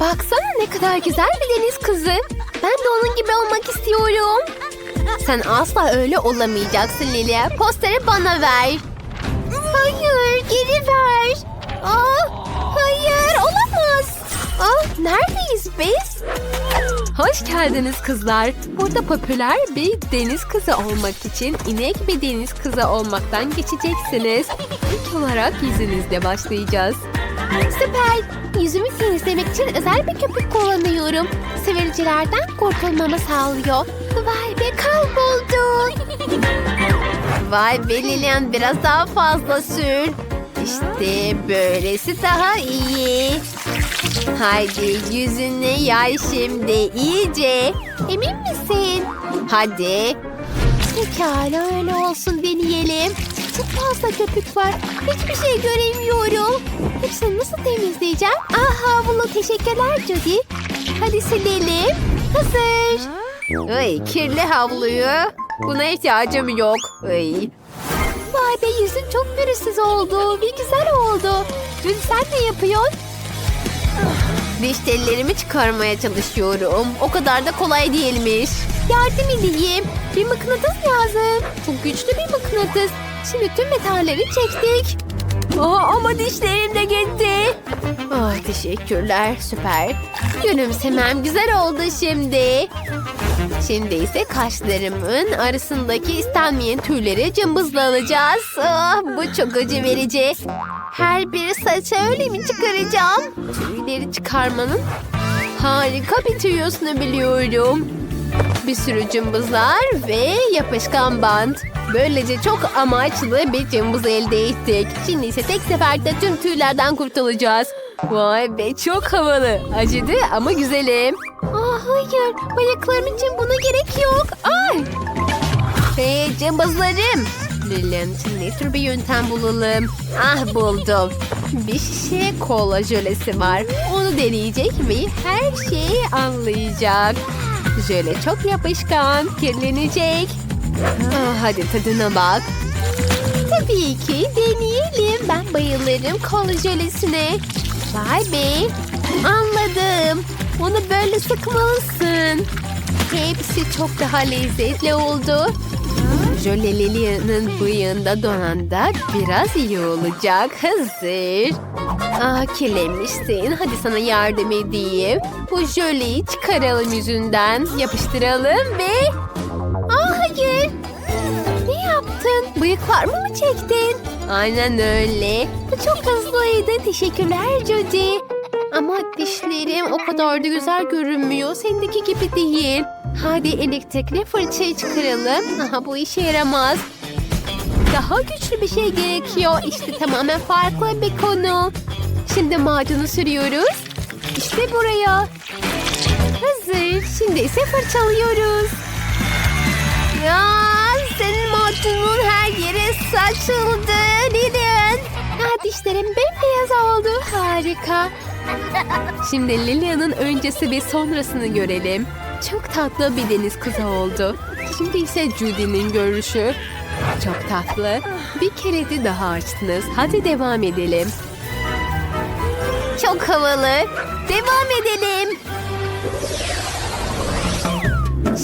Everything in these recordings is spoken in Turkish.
Baksana ne kadar güzel bir deniz kızı. Ben de onun gibi olmak istiyorum. Sen asla öyle olamayacaksın Lili. Posteri bana ver. Hayır, geri ver. Aa, hayır, olamaz. Aa, neredeyiz biz? Hoş geldiniz kızlar. Burada popüler bir deniz kızı olmak için inek bir deniz kızı olmaktan geçeceksiniz. İlk olarak yüzünüzle başlayacağız. Süper. Yüzümü temizlemek için özel bir köpük kullanıyorum. Sivilcelerden kurtulmamı sağlıyor. Vay be kayboldu. Vay be Lilian biraz daha fazla sür. İşte böylesi daha iyi. Haydi yüzünü yay şimdi iyice. Emin misin? Hadi. Pekala öyle olsun deneyelim. Çok fazla köpük var. Hiçbir şey göremiyorum. Hepsini nasıl temizleyeceğim? Aha havlu teşekkürler Judy. Hadi silelim. Hazır. Ay kirli havluyu. Buna ihtiyacım yok. Ay. Vay be yüzüm çok pürüzsüz oldu. Bir güzel oldu. Judy sen ne yapıyorsun? Diş tellerimi çıkarmaya çalışıyorum. O kadar da kolay değilmiş. Yardım edeyim. Bir mıknatıs lazım. Çok güçlü bir mıknatıs. Şimdi tüm metalleri çektik. Aa, ama dişlerim de gitti. Ah, teşekkürler. Süper. Gülümsemem güzel oldu şimdi. Şimdi ise kaşlarımın arasındaki istenmeyen tüyleri cımbızla alacağız. Ah, bu çok acı verici. Her bir saça öyle mi çıkaracağım? Tüyleri çıkarmanın harika bir tüyosunu biliyorum. Bir sürü cımbızlar ve yapışkan bant. Böylece çok amaçlı bir cımbız elde ettik. Şimdi ise tek seferde tüm tüylerden kurtulacağız. Vay be çok havalı. Acıdı ama güzelim. Aa, hayır bıyıklarım için buna gerek yok. Ay. Hey cımbızlarım. İçin ne tür bir yöntem bulalım? Ah buldum. Bir şişe kola jölesi var. Onu deneyecek ve her şeyi anlayacak. Jöle çok yapışkan, kirlenecek. Ah, hadi tadına bak. Tabii ki deneyelim. Ben bayılırım kola jölesine. Vay be. Anladım. Onu böyle sıkmalısın. Hepsi çok daha lezzetli oldu. Jöle Lilia'nın bıyığında donan biraz iyi olacak. Hazır. Ah kirlenmişsin. Hadi sana yardım edeyim. Bu jöleyi çıkaralım yüzünden. Yapıştıralım ve... Bıyıklarımı mı çektin? Aynen öyle. Bu çok hızlıydı. Teşekkürler Jody. Ama dişlerim o kadar da güzel görünmüyor. Sendeki gibi değil. Hadi elektrikli fırçayı çıkaralım. Aha bu işe yaramaz. Daha güçlü bir şey gerekiyor. İşte tamamen farklı bir konu. Şimdi macunu sürüyoruz. İşte buraya. Hazır. Şimdi ise fırçalıyoruz. Ya macunun her yere saçıldı. Lilian. Ha, dişlerim bembeyaz oldu. Harika. Şimdi Lilian'ın öncesi ve sonrasını görelim. Çok tatlı bir deniz kızı oldu. Şimdi ise Judy'nin görüşü. Çok tatlı. Bir kereti daha açtınız. Hadi devam edelim. Çok havalı. Devam edelim.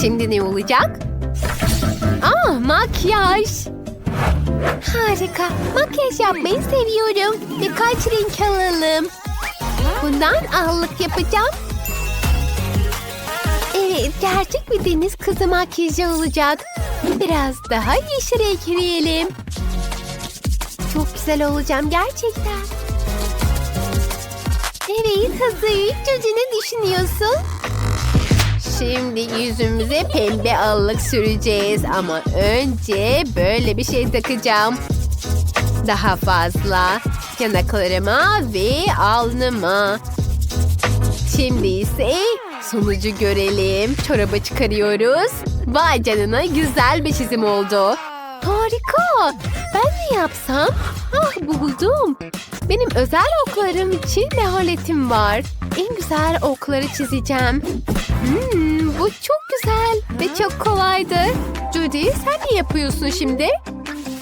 Şimdi ne olacak? Aa, makyaj. Harika. Makyaj yapmayı seviyorum. Birkaç renk alalım. Bundan allık yapacağım. Evet, gerçek bir deniz kızı makyajı olacak. Biraz daha yeşil ekleyelim. Çok güzel olacağım gerçekten. Evet, hazır. Çocuğu ne düşünüyorsun? Şimdi yüzümüze pembe allık süreceğiz ama önce böyle bir şey takacağım. Daha fazla yanaklarıma ve alnıma. Şimdi ise sonucu görelim. Çorabı çıkarıyoruz. Vay canına güzel bir çizim oldu. Harika. Ben ne yapsam? Ah buldum. Benim özel oklarım için bir var. En güzel okları çizeceğim. Hmm, bu çok güzel ve çok kolaydı. Judy sen ne yapıyorsun şimdi?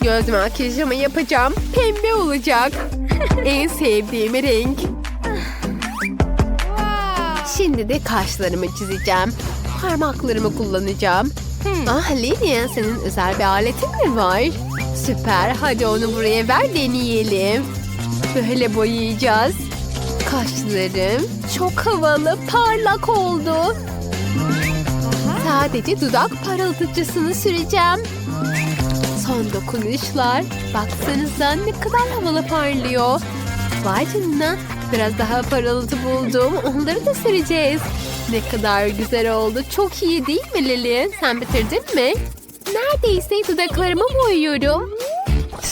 Göz makyajımı yapacağım. Pembe olacak. en sevdiğim renk. Şimdi de kaşlarımı çizeceğim. Parmaklarımı kullanacağım. Ah Lilian senin özel bir aletin mi var? Süper hadi onu buraya ver deneyelim. Böyle boyayacağız. Kaşlarım çok havalı parlak oldu. Sadece dudak parıltıcısını süreceğim. Son dokunuşlar. Baksanıza ne kadar havalı parlıyor. Vay canına. Biraz daha parıltı buldum. Onları da süreceğiz. Ne kadar güzel oldu. Çok iyi değil mi Lili? Sen bitirdin mi? Neredeyse dudaklarımı boyuyorum.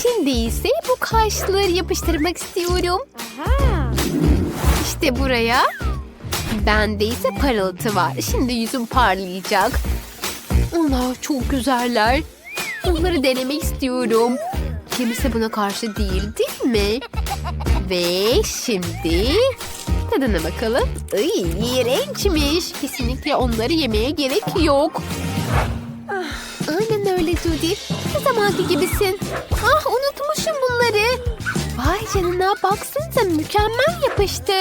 Şimdi ise bu kaşları yapıştırmak istiyorum. İşte buraya. Bende ise parıltı var. Şimdi yüzüm parlayacak. Onlar çok güzeller. Onları denemek istiyorum. Kimse buna karşı değil değil mi? Ve şimdi tadına bakalım. Ay, iğrençmiş. Kesinlikle onları yemeye gerek yok. Aynen öyle Judy. Ne zamanki gibisin. Ah unutmuşum bunları. Vay canına baksanıza mükemmel yapıştı.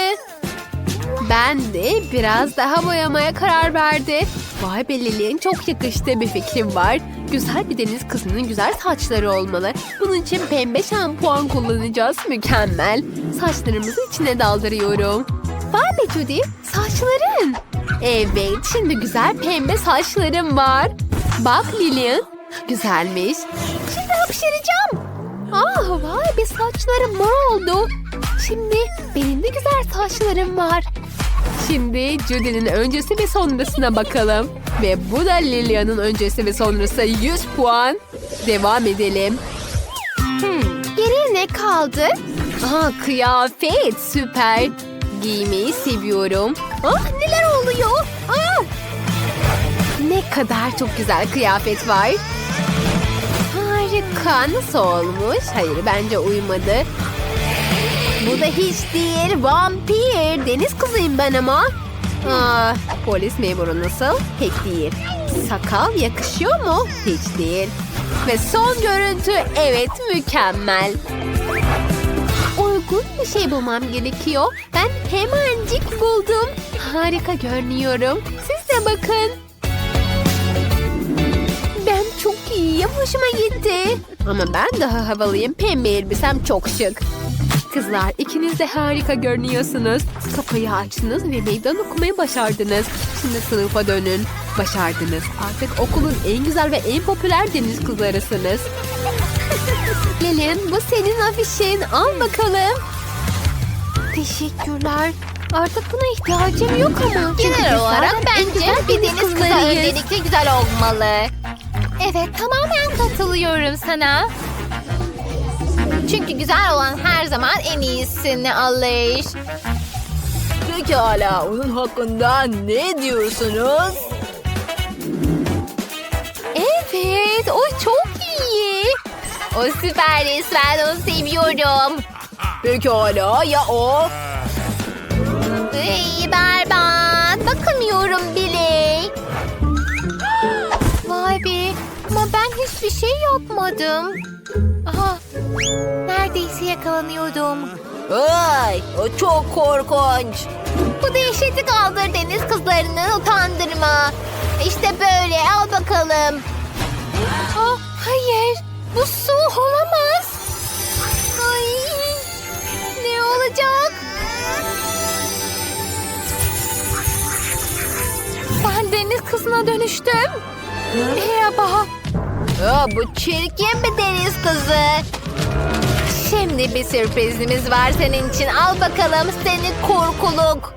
Ben de biraz daha boyamaya karar verdi. Vay be Lilian çok yakıştı bir fikrim var. Güzel bir deniz kızının güzel saçları olmalı. Bunun için pembe şampuan kullanacağız. Mükemmel. Saçlarımızı içine daldırıyorum. Vay be Judy saçların. Evet şimdi güzel pembe saçlarım var. Bak Lilian. Güzelmiş. Şimdi hapşıracağım. Ah vay be saçlarım mor oldu. Şimdi benim de güzel saçlarım var. Şimdi Judy'nin öncesi ve sonrasına bakalım. Ve bu da Lilian'ın öncesi ve sonrası 100 puan. Devam edelim. Hmm, geriye ne kaldı? Aa, kıyafet süper. Giymeyi seviyorum. Ah neler oluyor? Ah! Ne kadar çok güzel kıyafet var. Harika. Nasıl olmuş? Hayır bence uymadı. Bu da hiç değil. Vampir. Deniz kızıyım ben ama. Aa, polis memuru nasıl? Pek değil. Sakal yakışıyor mu? Hiç değil. Ve son görüntü evet mükemmel. Uygun bir şey bulmam gerekiyor. Ben hemencik buldum. Harika görünüyorum. Siz de bakın. Ben çok iyiyim. Hoşuma gitti. Ama ben daha havalıyım. Pembe elbisem çok şık. Kızlar ikiniz de harika görünüyorsunuz. Kapıyı açtınız ve meydan okumayı başardınız. Şimdi sınıfa dönün. Başardınız. Artık okulun en güzel ve en popüler deniz kızlarısınız. Gelin bu senin afişin. Al bakalım. Teşekkürler. Artık buna ihtiyacım yok ama. Genel olarak bence bir deniz kızı öncelikle güzel olmalı. Evet tamamen katılıyorum sana. Çünkü güzel olan her zaman en iyisini alır. Pekala, onun hakkında ne diyorsunuz? Evet o çok iyi. O süper resmen onu seviyorum. Pekala, ya o? Ay, berbat. Bakamıyorum bile. Vay be. Ama ben hiçbir şey yapmadım. Aha. Neredeyse yakalanıyordum. Ay, o çok korkunç. Bu dehşeti kaldır deniz kızlarını utandırma. İşte böyle al bakalım. Aa, hayır. Bu su olamaz. Ay, ne olacak? Ben deniz kızına dönüştüm. Merhaba. Ya, bu çirkin bir deniz kızı. Şimdi bir sürprizimiz var senin için. Al bakalım seni korkuluk.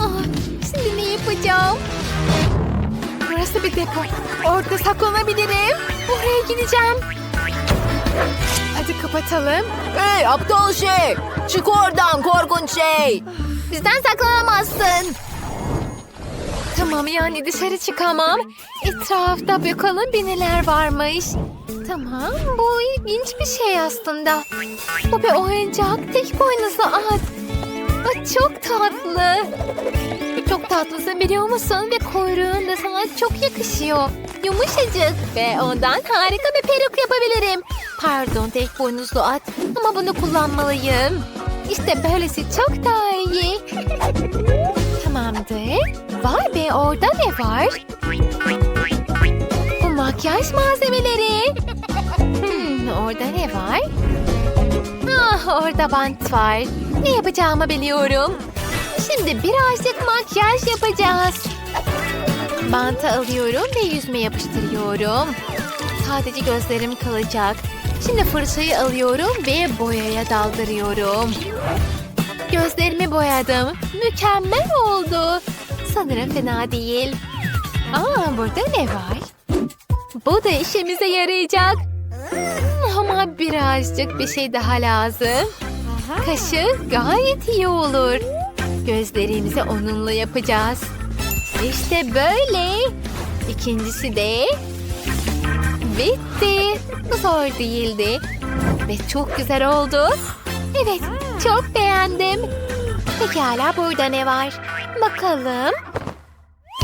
Ah, şimdi ne yapacağım? Burası bir depo. Orada saklanabilirim. Oraya gideceğim. Hadi kapatalım. Hey aptal şey, çık oradan korkunç şey. Bizden saklanamazsın. Tamam yani dışarı çıkamam. Etrafta bakalım bir neler varmış. Tamam bu ilginç bir şey aslında. Bu bir oyuncak tek boynuzlu at. Aa, çok tatlı. Çok tatlısın biliyor musun? Ve kuyruğun da sana çok yakışıyor. Yumuşacık ve ondan harika bir peruk yapabilirim. Pardon tek boynuzlu at ama bunu kullanmalıyım. İşte böylesi çok daha iyi. Tamamdır. Vay be orada ne var? Bu makyaj malzemeleri. Hmm, orada ne var? Ah orada bant var. Ne yapacağımı biliyorum. Şimdi birazcık makyaj yapacağız. Bantı alıyorum ve yüzme yapıştırıyorum. Sadece gözlerim kalacak. Şimdi fırçayı alıyorum ve boyaya daldırıyorum. Gözlerimi boyadım. Mükemmel oldu. Sanırım fena değil. Aa burada ne var? Bu da işimize yarayacak. Ama birazcık bir şey daha lazım. Kaşık gayet iyi olur. Gözlerimizi onunla yapacağız. İşte böyle. İkincisi de bitti. Zor değildi. Ve çok güzel oldu. Evet, çok beğendim. Pekala burada ne var? Bakalım.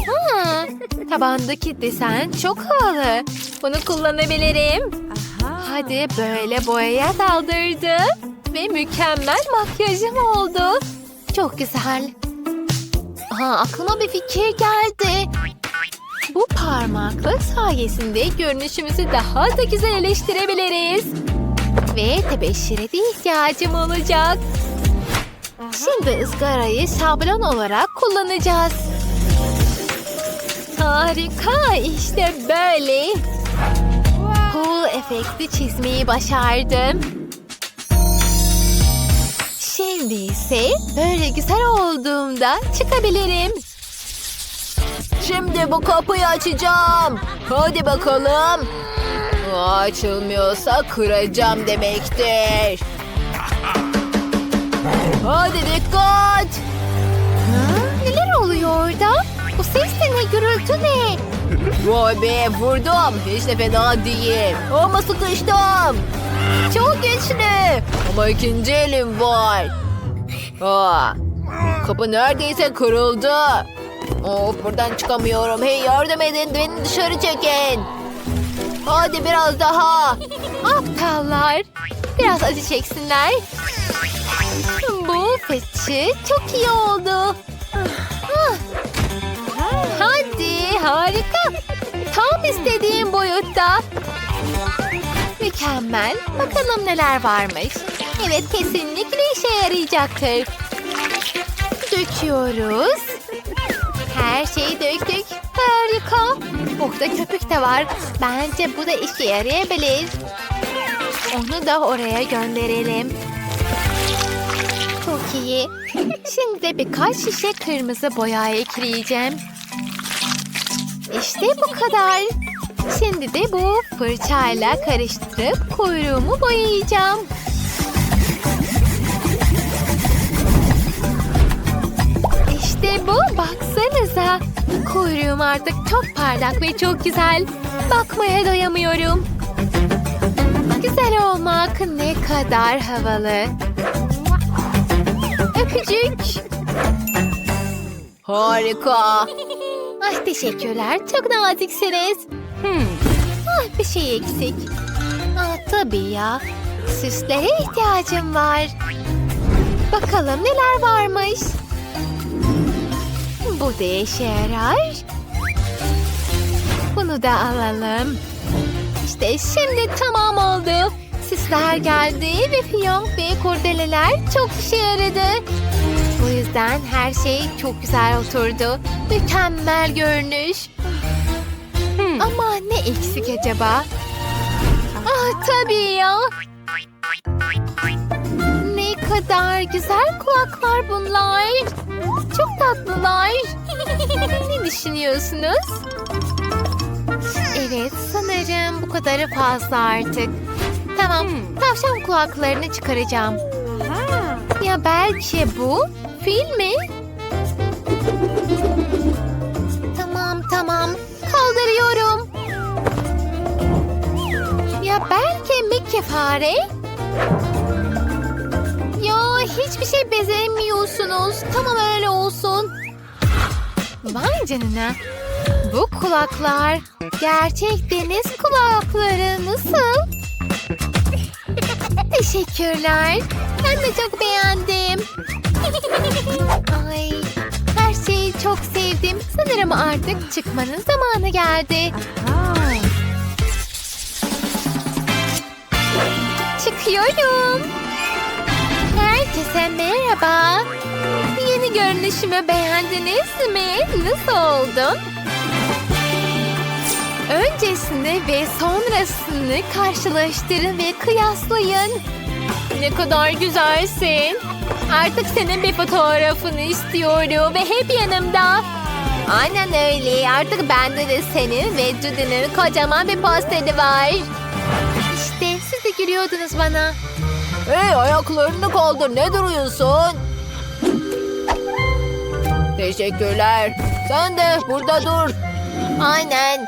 Ha, tabandaki desen çok havalı. Bunu kullanabilirim. Hadi böyle boyaya daldırdım. Ve mükemmel makyajım oldu. Çok güzel. Aha, aklıma bir fikir geldi. Bu parmaklık sayesinde görünüşümüzü daha da güzelleştirebiliriz. Ve tebeşire de ihtiyacım olacak. Şimdi ızgarayı şablon olarak kullanacağız. Harika işte böyle. Cool efekti çizmeyi başardım. Şimdi ise böyle güzel olduğumda çıkabilirim. Şimdi bu kapıyı açacağım. Hadi bakalım. Açılmıyorsa kıracağım demektir. Hadi dikkat. Ha, neler oluyor orada? Bu ses de ne gürültü ne? Vay be vurdum. Hiç de fena değil. Ama sıkıştım. Çok güçlü. Ama ikinci elim var. Aa, kapı neredeyse kırıldı. Of buradan çıkamıyorum. Hey yardım edin beni dışarı çekin. Hadi biraz daha. Aptallar. Biraz acı çeksinler. Bu fıçı çok iyi oldu. Hadi harika. Tam istediğim boyutta. Mükemmel. Bakalım neler varmış. Evet kesinlikle işe yarayacaktır. Döküyoruz. Her şeyi döktük. Harika. Burada köpük de var. Bence bu da işe yarayabilir. Onu da oraya gönderelim. Çok iyi. Şimdi de birkaç şişe kırmızı boya ekleyeceğim. İşte bu kadar. Şimdi de bu fırçayla karıştırıp kuyruğumu boyayacağım. İşte bu baksanıza. Kuyruğum artık çok parlak ve çok güzel. Bakmaya doyamıyorum. Güzel olmak ne kadar havalı. Öpücük. Harika. Ay teşekkürler. Çok naziksiniz. Hmm. Ah bir şey eksik. Ah tabii ya. Süslere ihtiyacım var. Bakalım neler varmış. Bu da işe yarar. Bunu da alalım. İşte şimdi tamam oldu. Süsler geldi ve fiyonk ve kurdeleler çok işe yaradı. Bu yüzden her şey çok güzel oturdu. Mükemmel görünüş. Ama ne eksik acaba? Ah tabii ya. Kadar güzel kulaklar bunlar. Çok tatlılar. ne düşünüyorsunuz? Evet sanırım bu kadarı fazla artık. Tamam tavşan kulaklarını çıkaracağım. Ya belki bu fil mi? Tamam tamam kaldırıyorum. Ya belki Mickey fare? Hiçbir şey bezemiyorsunuz. Tamam öyle olsun. Vay canına. Bu kulaklar gerçek deniz kulakları nasıl? Teşekkürler. Ben de çok beğendim. Ay, her şeyi çok sevdim. Sanırım artık çıkmanın zamanı geldi. Çıkıyorum. Herkese merhaba. Yeni görünüşümü beğendiniz mi? Nasıl oldum? Öncesini ve sonrasını karşılaştırın ve kıyaslayın. Ne kadar güzelsin. Artık senin bir fotoğrafını istiyorum ve hep yanımda. Aynen öyle. Artık bende de senin ve Judy'nin kocaman bir posteri var. İşte siz de gülüyordunuz bana. Hey ayaklarını kaldır ne duruyorsun? Teşekkürler. Sen de burada dur. Aynen.